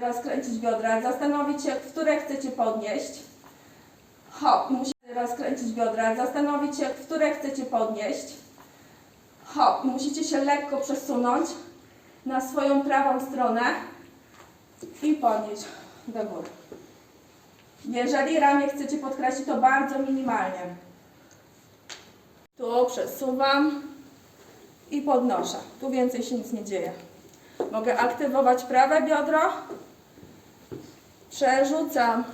rozkręcić biodra, zastanowić się, które chcecie podnieść. Hop, musicie rozkręcić biodra, zastanowić się, które chcecie podnieść. Hop, musicie się lekko przesunąć na swoją prawą stronę i podnieść do góry. Jeżeli ramię chcecie podkreślić, to bardzo minimalnie. Tu przesuwam i podnoszę. Tu więcej się nic nie dzieje. Mogę aktywować prawe biodro. Przerzucam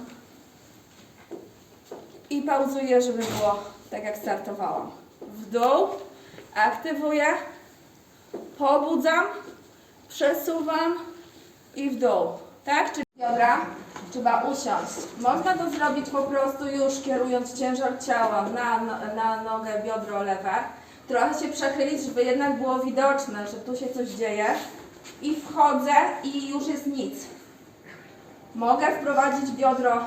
i pauzuję, żeby było tak jak startowałam. W dół, aktywuję, pobudzam, przesuwam i w dół. Tak? Czyli biodra trzeba usiąść. Można to zrobić po prostu już kierując ciężar ciała na, na, nogę biodro lewe. Trochę się przechylić, żeby jednak było widoczne, że tu się coś dzieje. I wchodzę i już jest nic. Mogę wprowadzić biodro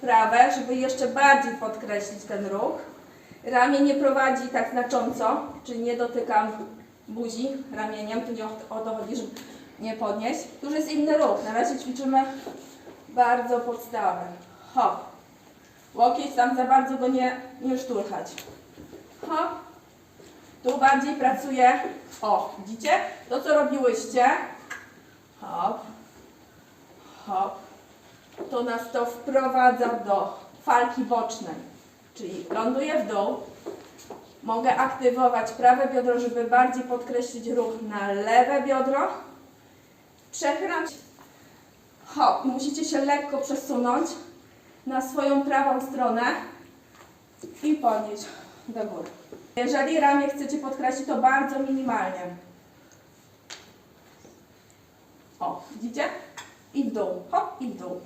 prawe, żeby jeszcze bardziej podkreślić ten ruch. Ramię nie prowadzi tak znacząco, czyli nie dotykam buzi ramieniem, tu nie o to chodzi, żeby nie podnieść. Tu już jest inny ruch. Na razie ćwiczymy bardzo podstawę. Hop. Łokieć tam za bardzo go nie, nie szturchać. Hop. Tu bardziej pracuje. O, widzicie? To co robiłyście. Hop. Hop. To nas to wprowadza do falki bocznej. Czyli ląduję w dół. Mogę aktywować prawe biodro, żeby bardziej podkreślić ruch na lewe biodro. Przechylam się. Hop, musicie się lekko przesunąć na swoją prawą stronę i podnieść do góry. Jeżeli ramię chcecie podkreślić, to bardzo minimalnie. O, widzicie? I w dół. Hop, i w dół.